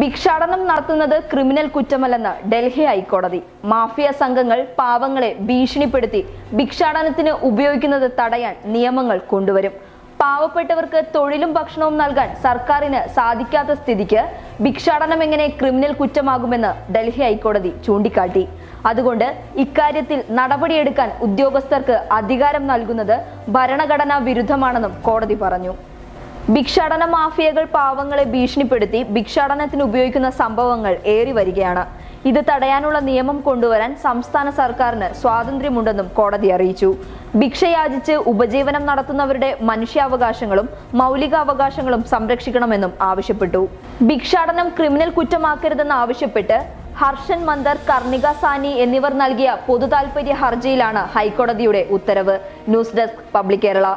ഭിക്ഷാടനം നടത്തുന്നത് ക്രിമിനൽ കുറ്റമല്ലെന്ന് ഡൽഹി ഹൈക്കോടതി. മാഫിയ സംഘങ്ങൾ പാവങ്ങളെ ഭീഷണിപ്പെടുത്തി ഭിക്ഷാടനത്തിന് ഉപയോഗിക്കുന്നത് തടയാൻ നിയമങ്ങൾ കൊണ്ടുവരും. പാവപ്പെട്ടവർക്ക് തൊഴിലും ഭക്ഷണവും നൽകാൻ സർക്കാരിന് സാധിക്കാത്ത സ്ഥിതിക്ക് ഭിക്ഷാടനം എങ്ങനെ ക്രിമിനൽ കുറ്റമാകുമെന്ന് ഡൽഹി ഹൈക്കോടതി ചൂണ്ടിക്കാട്ടി. അതുകൊണ്ട് ഇക്കാര്യത്തിൽ നടപടിയെടുക്കാൻ ഉദ്യോഗസ്ഥർക്ക് അധികാരം നൽകുന്നത് ഭരണഘടനാ വിരുദ്ധമാണെന്നും കോടതി പറഞ്ഞു. ഭിക്ഷാടന മാഫിയകൾ പാവങ്ങളെ ഭീഷണിപ്പെടുത്തി ഭിക്ഷാടനത്തിന് ഉപയോഗിക്കുന്ന സംഭവങ്ങൾ ഏറി വരികയാണ്. ഇത് തടയാനുള്ള നിയമം കൊണ്ടുവരാൻ സംസ്ഥാന സർക്കാരിന് സ്വാതന്ത്ര്യമുണ്ടെന്നും കോടതി അറിയിച്ചു. ഭിക്ഷയാചിച്ച് ഉപജീവനം നടത്തുന്നവരുടെ മനുഷ്യാവകാശങ്ങളും മൗലികാവകാശങ്ങളും സംരക്ഷിക്കണമെന്നും ആവശ്യപ്പെട്ടു. ഭിക്ഷാടനം ക്രിമിനൽ കുറ്റമാക്കരുതെന്ന് ആവശ്യപ്പെട്ട് ഹർഷൻ മന്ദർ കർണിക സാനി എന്നിവർ നൽകിയ പൊതുതാൽപര്യ ഹർജിയിലാണ് ഹൈക്കോടതിയുടെ ഉത്തരവ്. News desk public Kerala.